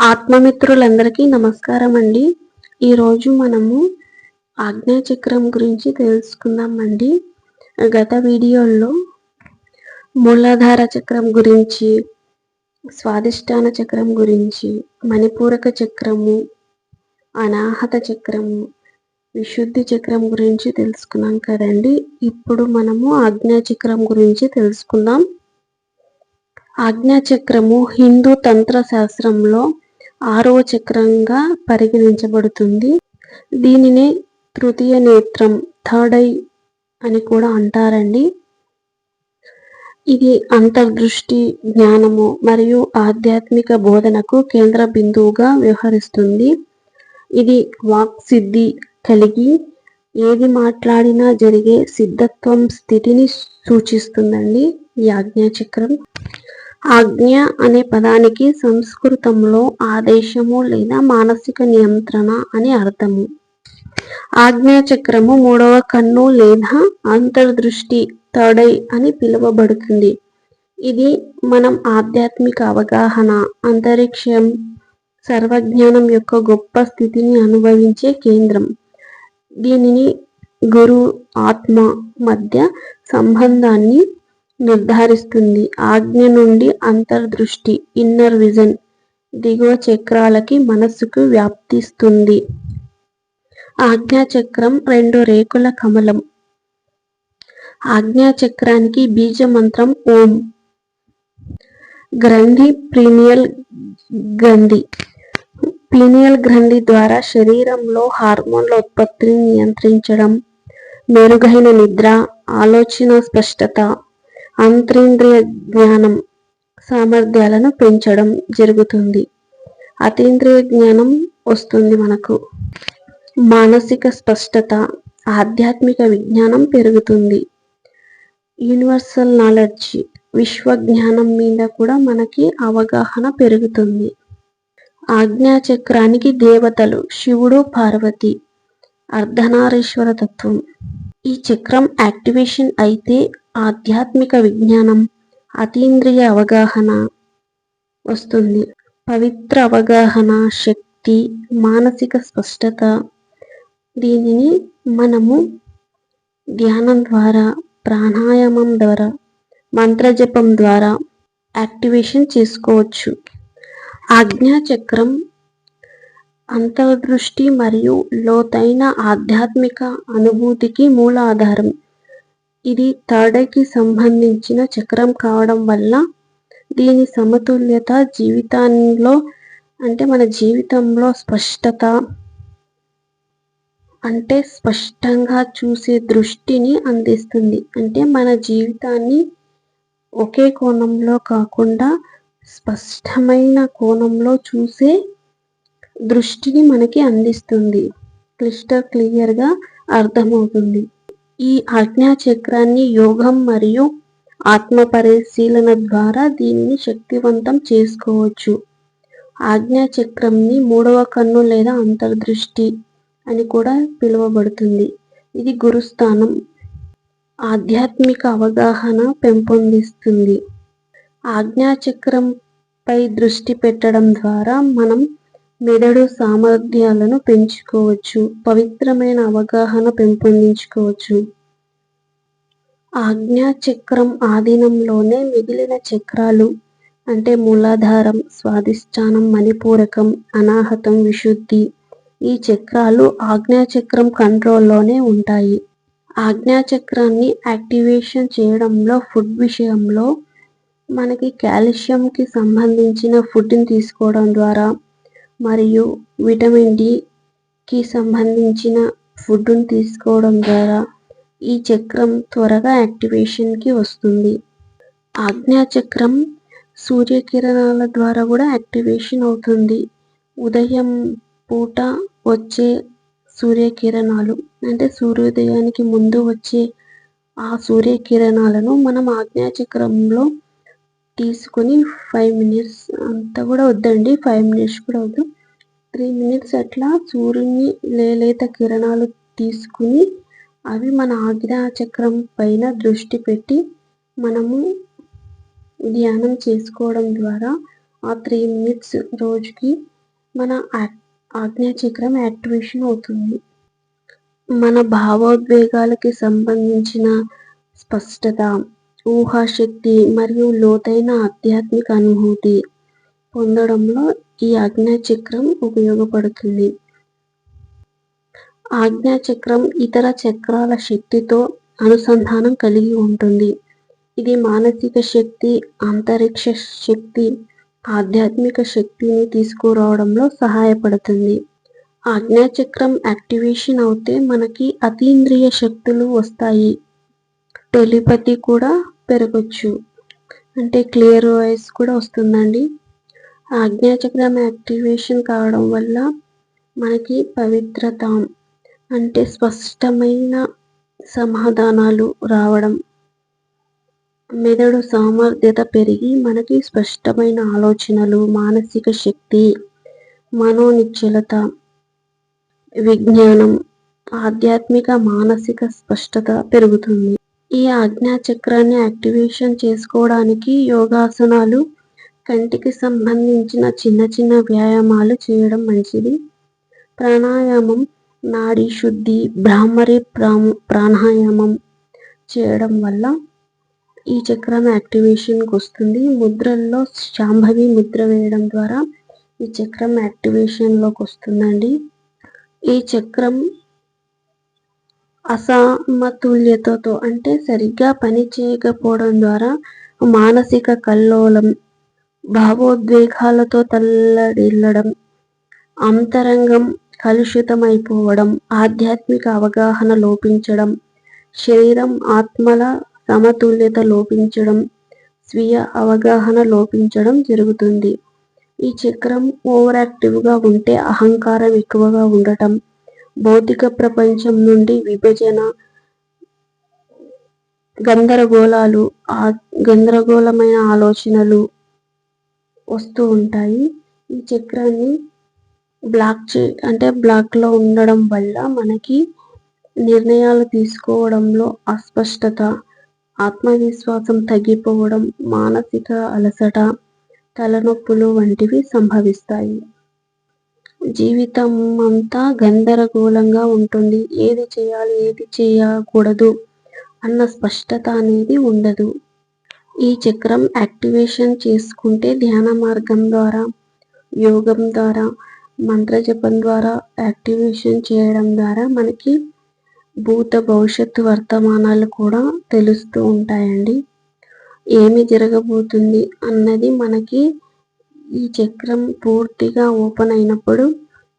ఆత్మమిత్రులందరికీ నమస్కారం అండి ఈరోజు మనము ఆజ్ఞాచక్రం గురించి తెలుసుకుందామండి. గత వీడియోల్లో మూలాధార చక్రం గురించి స్వాదిష్టాన చక్రం గురించి మణిపూరక చక్రము అనాహత చక్రము విశుద్ధి చక్రం గురించి తెలుసుకున్నాం కదండి. ఇప్పుడు మనము ఆజ్ఞాచక్రం గురించి తెలుసుకుందాం. ఆజ్ఞాచక్రము హిందూ తంత్ర శాస్త్రంలో ఆరో చక్రంగా పరిగణించబడుతుంది. దీనిని తృతీయ నేత్రం థర్డ్ ఐ అని కూడా అంటారండి. ఇది అంతర్దృష్టి జ్ఞానము మరియు ఆధ్యాత్మిక బోధనకు కేంద్ర బిందువుగా వ్యవహరిస్తుంది. ఇది వాక్ సిద్ధి కలిగి ఏది మాట్లాడినా జరిగే సిద్ధత్వం స్థితిని సూచిస్తుందండి. యాజ్ఞాచక్రం. ఆజ్ఞ అనే పదానికి సంస్కృతంలో ఆదేశము లేదా మానసిక నియంత్రణ అని అర్థము. ఆజ్ఞా చక్రము మూడవ కన్ను లేదా అంతర్దృష్టి తడై అని పిలువబడుతుంది. ఇది మనం ఆధ్యాత్మిక అవగాహన అంతరిక్షం సర్వజ్ఞానం యొక్క గొప్ప స్థితిని అనుభవించే కేంద్రం. దీనిని గురు ఆత్మ మధ్య సంబంధాన్ని నిర్ధారిస్తుంది. ఆజ్ఞ నుండి అంతర్దృష్టి ఇన్నర్ విజన్ దిగువ చక్రాలకి మనస్సుకు వ్యాప్తిస్తుంది. ఆజ్ఞాచక్రం రెండు రేకుల కమలం. ఆజ్ఞాచక్రానికి బీజ మంత్రం ఓం. గ్రంథి ప్రీనియల్ గ్రంథి. పీనియల్ గ్రంథి ద్వారా శరీరంలో హార్మోన్ల ఉత్పత్తిని నియంత్రించడం మెరుగైన నిద్ర ఆలోచన స్పష్టత అంతరింద్రియ జ్ఞానం సామర్థ్యాలను పెంచడం జరుగుతుంది. అతీంద్రియ జ్ఞానం వస్తుంది మనకు. మానసిక స్పష్టత ఆధ్యాత్మిక విజ్ఞానం పెరుగుతుంది. యూనివర్సల్ నాలెడ్జ్ విశ్వ జ్ఞానం మీద కూడా మనకి అవగాహన పెరుగుతుంది. ఆజ్ఞా చక్రానికి దేవతలు శివుడు పార్వతి అర్ధనారీశ్వర తత్వం. ఈ చక్రం యాక్టివేషన్ అయితే ఆధ్యాత్మిక విజ్ఞానం అతీంద్రియ అవగాహన వస్తుంది. పవిత్ర అవగాహన శక్తి మానసిక స్పష్టత. దీనిని మనము ధ్యానం ద్వారా ప్రాణాయామం ద్వారా మంత్రజపం ద్వారా యాక్టివేషన్ చేసుకోవచ్చు. ఆజ్ఞాచక్రం అంతర్దృష్టి మరియు లోతైన ఆధ్యాత్మిక అనుభూతికి మూల ఆధారం ఇది తాడకి సంబంధించిన చక్రం కావడం వల్ల దీని సమతుల్యత జీవితంలో అంటే మన జీవితంలో స్పష్టత అంటే స్పష్టంగా చూసే దృష్టిని అందిస్తుంది. అంటే మన జీవితాన్ని ఒకే కోణంలో కాకుండా స్పష్టమైన కోణంలో చూసే దృష్టిని మనకి అందిస్తుంది. క్లిష్ట క్లియర్గా అర్థమవుతుంది. ఈ ఆజ్ఞా చక్రాన్ని యోగం మరియు ఆత్మ పరిశీలన ద్వారా దీనిని శక్తివంతం చేసుకోవచ్చు. ఆజ్ఞా చక్రంని మూడవ కన్ను లేదా అంతర్దృష్టి అని కూడా పిలువబడుతుంది. ఇది గురుస్థానం ఆధ్యాత్మిక అవగాహన పెంపొందిస్తుంది. ఆజ్ఞాచక్రంపై దృష్టి పెట్టడం ద్వారా మనం మెదడు సామర్థ్యాలను పెంచుకోవచ్చు పవిత్రమైన అవగాహన పెంపొందించుకోవచ్చు. ఆజ్ఞా చక్రం ఆధీనంలోనే మిగిలిన చక్రాలు అంటే మూలాధారం స్వాధిష్టానం మణిపూరకం అనాహతం విశుద్ధి ఈ చక్రాలు ఆజ్ఞాచక్రం కంట్రోల్లోనే ఉంటాయి. ఆజ్ఞాచక్రాన్ని యాక్టివేషన్ చేయడంలో ఫుడ్ విషయంలో మనకి కాల్షియంకి సంబంధించిన ఫుడ్ని తీసుకోవడం ద్వారా మరియు విటమిన్ డికి సంబంధించిన ఫుడ్ని తీసుకోవడం ద్వారా ఈ చక్రం త్వరగా యాక్టివేషన్కి వస్తుంది. ఆజ్ఞాచక్రం సూర్యకిరణాల ద్వారా కూడా యాక్టివేషన్ అవుతుంది. ఉదయం పూట వచ్చే సూర్యకిరణాలు అంటే సూర్యోదయానికి ముందు వచ్చే ఆ సూర్యకిరణాలను మనం ఆజ్ఞాచక్రంలో తీసుకొని ఫైవ్ మినిట్స్ అంతా కూడా వద్దండి. ఫైవ్ మినిట్స్ కూడా వద్దు. త్రీ మినిట్స్ అట్లా సూర్యుని లేలేత కిరణాలు తీసుకుని అవి మన ఆజ్ఞా చక్రం పైన దృష్టి పెట్టి మనము ధ్యానం చేసుకోవడం ద్వారా ఆ త్రీ మినిట్స్ రోజుకి మన ఆజ్ఞాచక్రం యాక్టివేషన్ అవుతుంది. మన భావోద్వేగాలకి సంబంధించిన స్పష్టత ఊహాశక్తి మరియు లోతైన ఆధ్యాత్మిక అనుభూతి పొందడంలో ఈ ఆజ్ఞాచక్రం ఉపయోగపడుతుంది. ఆజ్ఞాచక్రం ఇతర చక్రాల శక్తితో అనుసంధానం కలిగి ఉంటుంది. ఇది మానసిక శక్తి అంతరిక్ష శక్తి ఆధ్యాత్మిక శక్తిని తీసుకురావడంలో సహాయపడుతుంది. ఆజ్ఞాచక్రం యాక్టివేషన్ అవుతే మనకి అతీంద్రియ శక్తులు వస్తాయి. టెలిపతి కూడా పెరగచ్చు. అంటే క్లియర్ వాయిస్ కూడా వస్తుందండి. ఆజ్ఞాచక్రం యాక్టివేషన్ కావడం వల్ల మనకి పవిత్రత అంటే స్పష్టమైన సమాధానాలు రావడం మెదడు సామర్థ్యత పెరిగి మనకి స్పష్టమైన ఆలోచనలు మానసిక శక్తి మనోనిశ్చలత విజ్ఞానం ఆధ్యాత్మిక మానసిక స్పష్టత పెరుగుతుంది. ఈ ఆజ్ఞా చక్రాన్ని యాక్టివేషన్ చేసుకోవడానికి యోగాసనాలు కంటికి సంబంధించిన చిన్న చిన్న వ్యాయామాలు చేయడం మంచిది. ప్రాణాయామం నాడీ శుద్ధి బ్రాహ్మరి ప్రాణాయామం చేయడం వల్ల ఈ చక్రం యాక్టివేషన్కి వస్తుంది. ముద్రల్లో శాంభవి ముద్ర వేయడం ద్వారా ఈ చక్రం యాక్టివేషన్లోకి వస్తుందండి. ఈ చక్రం అసమతుల్యతతో అంటే సరిగ్గా పని చేయకపోవడం ద్వారా మానసిక కల్లోలం భావోద్వేగాలతో తల్లడిల్లడం అంతరంగం కలుషితమైపోవడం ఆధ్యాత్మిక అవగాహన లోపించడం శరీరం ఆత్మల సమతుల్యత లోపించడం స్వీయ అవగాహన లోపించడం జరుగుతుంది. ఈ చక్రం ఓవర్ యాక్టివ్గా ఉంటే అహంకారం ఎక్కువగా ఉండటం భౌతిక ప్రపంచం నుండి విభజన గందరగోళాలు ఆ గందరగోళమైన ఆలోచనలు వస్తూ ఉంటాయి. ఈ చక్రాన్ని బ్లాక్ చే అంటే బ్లాక్లో ఉండడం వల్ల మనకి నిర్ణయాలు తీసుకోవడంలో అస్పష్టత ఆత్మవిశ్వాసం తగ్గిపోవడం మానసిక అలసట తలనొప్పులు వంటివి సంభవిస్తాయి. జీవితం అంతా గందరగోళంగా ఉంటుంది. ఏది చేయాలి ఏది చేయకూడదు అన్న స్పష్టత అనేది ఉండదు. ఈ చక్రం యాక్టివేషన్ చేసుకుంటే ధ్యాన మార్గం ద్వారా యోగం ద్వారా మంత్ర జపం ద్వారా యాక్టివేషన్ చేయడం ద్వారా మనకి భూత భవిష్యత్తు వర్తమానాలు కూడా తెలుస్తూ ఉంటాయండి. ఏమి జరగబోతుంది అన్నది మనకి ఈ చక్రం పూర్తిగా ఓపెన్ అయినప్పుడు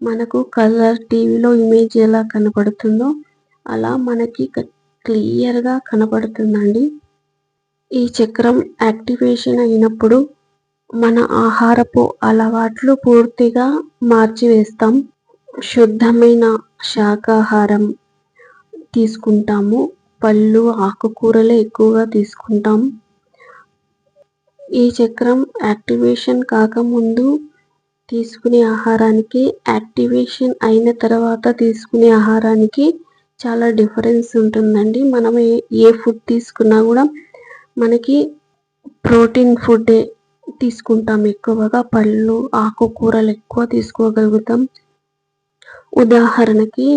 మనకు కలర్ టీవీలో ఇమేజ్ ఎలా కనపడుతుందో అలా మనకి క్లియర్గా కనపడుతుందండి. ఈ చక్రం యాక్టివేషన్ అయినప్పుడు మన ఆహారపు అలవాట్లు పూర్తిగా మార్చివేస్తాం. శుద్ధమైన శాకాహారం తీసుకుంటాము. పళ్ళు ఆకుకూరలే ఎక్కువగా తీసుకుంటాం. ఈ చక్రం యాక్టివేషన్ కాకముందు తీసుకునే ఆహారానికి యాక్టివేషన్ అయిన తర్వాత తీసుకునే ఆహారానికి చాలా డిఫరెన్స్ ఉంటుందండి. మనం ఏ ఫుడ్ తీసుకున్నా కూడా మనకి ప్రోటీన్ ఫుడ్డే తీసుకుంటాం ఎక్కువగా పళ్ళు ఆకుకూరలు ఎక్కువ తీసుకోగలుగుతాం. ఉదాహరణకి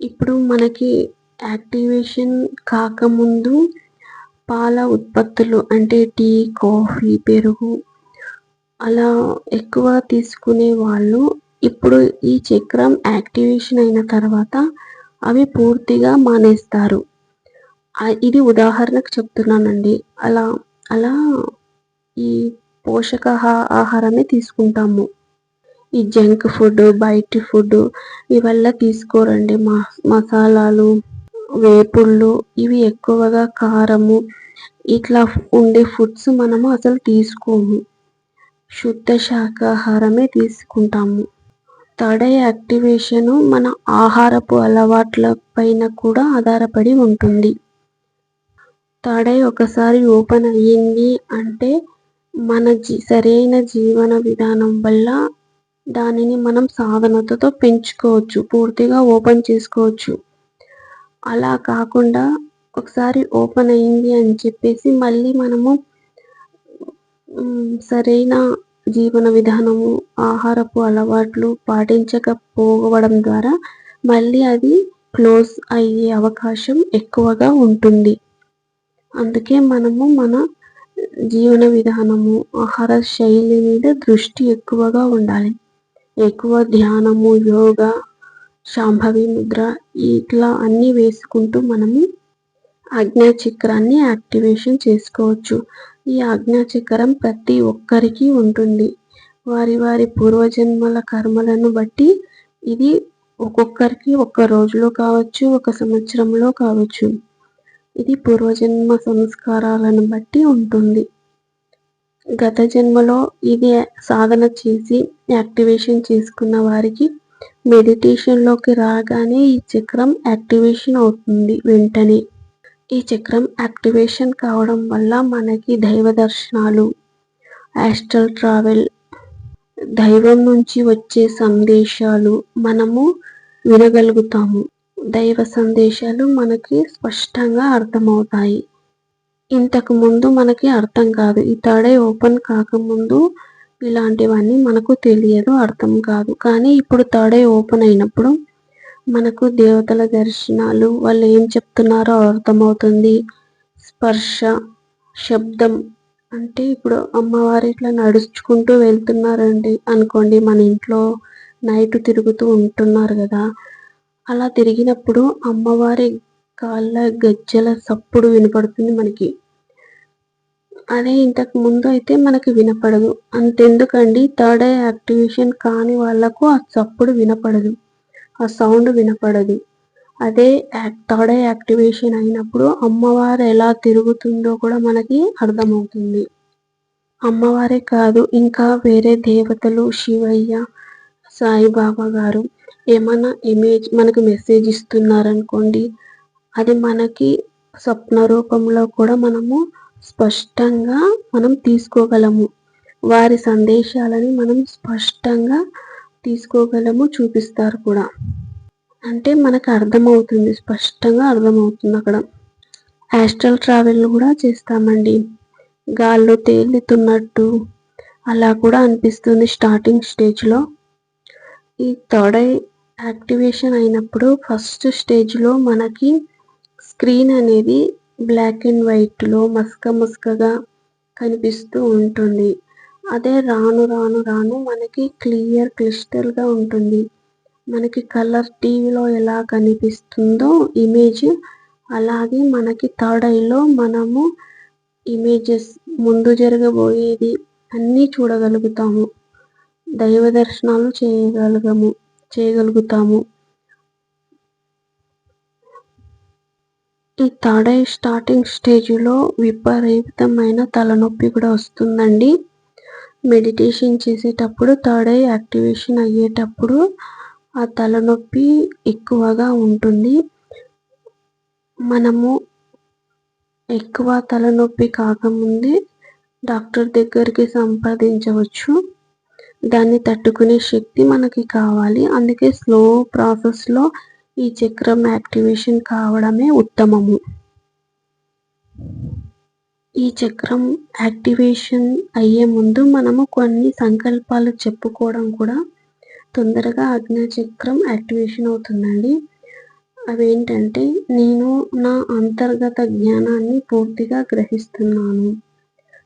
ఇప్పుడు మనకి యాక్టివేషన్ కాకముందు పాల ఉత్పత్తులు అంటే టీ కాఫీ పెరుగు అలా ఎక్కువ తీసుకునే వాళ్ళు ఇప్పుడు ఈ చక్రం యాక్టివేషన్ అయిన తర్వాత అవి పూర్తిగా మానేస్తారు. ఇది ఉదాహరణకు చెప్తున్నానండి. అలా అలా ఈ పోషక ఆహారమే తీసుకుంటాము. ఈ జంక్ ఫుడ్ బయట ఫుడ్ ఇవల్ల తీసుకోరండి. మసాలాలు వేపుళ్ళు ఇవి ఎక్కువగా కారము ఇట్లా ఉండే ఫుడ్స్ మనము అసలు తీసుకోము. శుద్ధ శాకాహారమే తీసుకుంటాము. తడ యాక్టివేషను మన ఆహారపు అలవాట్ల పైన కూడా ఆధారపడి ఉంటుంది. తడై ఒకసారి ఓపెన్ అయ్యింది అంటే మన జీ సరైన జీవన విధానం వల్ల దానిని మనం సాధనతతో పెంచుకోవచ్చు పూర్తిగా ఓపెన్ చేసుకోవచ్చు. అలా కాకుండా ఒకసారి ఓపెన్ అయింది అని చెప్పేసి మళ్ళీ మనము సరైన జీవన విధానము ఆహారపు అలవాట్లు పాటించకపోవడం ద్వారా మళ్ళీ అది క్లోజ్ అయ్యే అవకాశం ఎక్కువగా ఉంటుంది. అందుకే మనము మన జీవన విధానము ఆహార శైలి మీద దృష్టి ఎక్కువగా ఉండాలి. ఎక్కువ ధ్యానము యోగా శాంభవి ముద్ర ఇట్లా అన్నీ వేసుకుంటూ మనము చక్రాన్ని యాక్టివేషన్ చేసుకోవచ్చు. ఈ చక్రం ప్రతి ఒక్కరికి ఉంటుంది. వారి వారి పూర్వజన్మల కర్మలను బట్టి ఇది ఒక్కొక్కరికి ఒక్క రోజులో కావచ్చు ఒక సంవత్సరంలో కావచ్చు. ఇది పూర్వజన్మ సంస్కారాలను బట్టి ఉంటుంది. గత జన్మలో ఇది సాధన చేసి యాక్టివేషన్ చేసుకున్న వారికి మెడిటేషన్లోకి రాగానే ఈ చక్రం యాక్టివేషన్ అవుతుంది వెంటనే. ఈ చక్రం యాక్టివేషన్ కావడం వల్ల మనకి దైవ దర్శనాలు యాస్ట్రల్ ట్రావెల్ దైవం నుంచి వచ్చే సందేశాలు మనము వినగలుగుతాము. దైవ సందేశాలు మనకి స్పష్టంగా అర్థమవుతాయి. ఇంతకు ముందు మనకి అర్థం కాదు. ఈ తడే ఓపెన్ కాకముందు ఇలాంటివన్నీ మనకు తెలియదు అర్థం కాదు. కానీ ఇప్పుడు తడే ఓపెన్ అయినప్పుడు మనకు దేవతల దర్శనాలు వాళ్ళు ఏం చెప్తున్నారో అర్థమవుతుంది. స్పర్శ శబ్దం అంటే ఇప్పుడు అమ్మవారు ఇట్లా నడుచుకుంటూ వెళ్తున్నారండి అనుకోండి మన ఇంట్లో నైట్ తిరుగుతూ ఉంటున్నారు కదా. అలా తిరిగినప్పుడు అమ్మవారి కాళ్ళ గజ్జల సప్పుడు వినపడుతుంది మనకి. అదే ఇంతకు ముందు అయితే మనకి వినపడదు. అంతెందుకండి? థర్డ్ ఐ యాక్టివేషన్ కాని వాళ్ళకు ఆ చప్పుడు వినపడదు. ఆ సౌండ్ వినపడదు. అదే థర్డ్ ఐ యాక్టివేషన్ అయినప్పుడు అమ్మవారు ఎలా తిరుగుతుందో కూడా మనకి అర్థమవుతుంది. అమ్మవారే కాదు ఇంకా వేరే దేవతలు శివయ్య సాయిబాబా గారు ఏమైనా ఇమేజ్ మనకు మెసేజ్ ఇస్తున్నారనుకోండి అది మనకి స్వప్న రూపంలో కూడా మనము స్పష్టంగా మనం తీసుకోగలము. వారి సందేశాలని మనం స్పష్టంగా తీసుకోగలము చూపిస్తారు కూడా. అంటే మనకు అర్థమవుతుంది స్పష్టంగా అర్థమవుతుంది అక్కడ. యాస్ట్రల్ ట్రావెల్ కూడా చేస్తామండి. గాల్లో తేలుతున్నట్టు అలా కూడా అనిపిస్తుంది స్టార్టింగ్ స్టేజ్లో ఈ థర్డ్ ఐ యాక్టివేషన్ అయినప్పుడు ఫస్ట్ స్టేజ్లో మనకి స్క్రీన్ అనేది బ్లాక్ అండ్ వైట్లో మస్క మస్కగా కనిపిస్తూ ఉంటుంది. అదే రాను రాను రాను మనకి క్లియర్ క్లిస్టల్గా ఉంటుంది. మనకి కలర్ టీవీలో ఎలా కనిపిస్తుందో ఇమేజ్ అలాగే మనకి థర్డ్ ఐలో మనము ఇమేజెస్ ముందు జరగబోయేది అన్నీ చూడగలుగుతాము. దైవ దర్శనాలు చేయగలగము చేయగలుగుతాము. ఈ థర్డ్ ఐ స్టార్టింగ్ స్టేజ్లో విపరీతమైన తలనొప్పి కూడా వస్తుందండి. మెడిటేషన్ చేసేటప్పుడు థర్డ్ ఐ యాక్టివేషన్ అయ్యేటప్పుడు ఆ తలనొప్పి ఎక్కువగా ఉంటుంది. మనము ఎక్కువ తలనొప్పి కాకముందే డాక్టర్ దగ్గరికి సంప్రదించవచ్చు. దాన్ని తట్టుకునే శక్తి మనకి కావాలి. అందుకే స్లో ప్రాసెస్లో ఈ చక్రం యాక్టివేషన్ కావడమే ఉత్తమము. ఈ చక్రం యాక్టివేషన్ అయ్యే ముందు మనము కొన్ని సంకల్పాలు చెప్పుకోవడం కూడా తొందరగా చక్రం యాక్టివేషన్ అవుతుందండి. అవేంటంటే నేను నా అంతర్గత జ్ఞానాన్ని పూర్తిగా గ్రహిస్తున్నాను.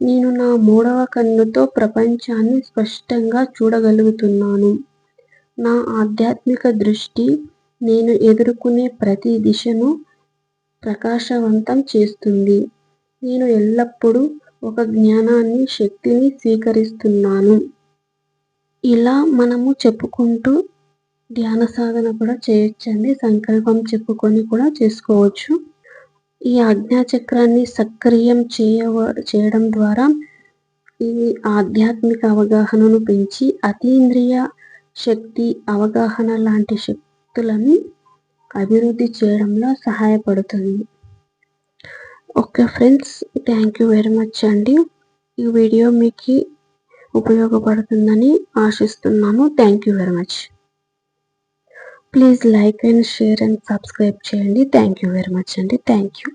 నేను నా మూడవ కన్నుతో ప్రపంచాన్ని స్పష్టంగా చూడగలుగుతున్నాను. నా ఆధ్యాత్మిక దృష్టి నేను ఎదుర్కొనే ప్రతి దిశను ప్రకాశవంతం చేస్తుంది. నేను ఎల్లప్పుడూ ఒక జ్ఞానాన్ని శక్తిని స్వీకరిస్తున్నాను. ఇలా మనము చెప్పుకుంటూ ధ్యాన సాధన కూడా చేయొచ్చండి. సంకల్పం చెప్పుకొని కూడా చేసుకోవచ్చు. ఈ ఆజ్ఞాచక్రాన్ని సక్రియం చేయవ చేయడం ద్వారా ఈ ఆధ్యాత్మిక అవగాహనను పెంచి అతీంద్రియ శక్తి అవగాహన లాంటి శక్తులను అభివృద్ధి చేయడంలో సహాయపడుతుంది. Okay friends thank you very much అండి. ఈ వీడియో మీకు ఉపయోగపడుతుందని ఆశిస్తున్నాము thank you very much. Please like and share and subscribe చేయండి. థ్యాంక్ యూ వెరీ మచ్ అండి. Thank you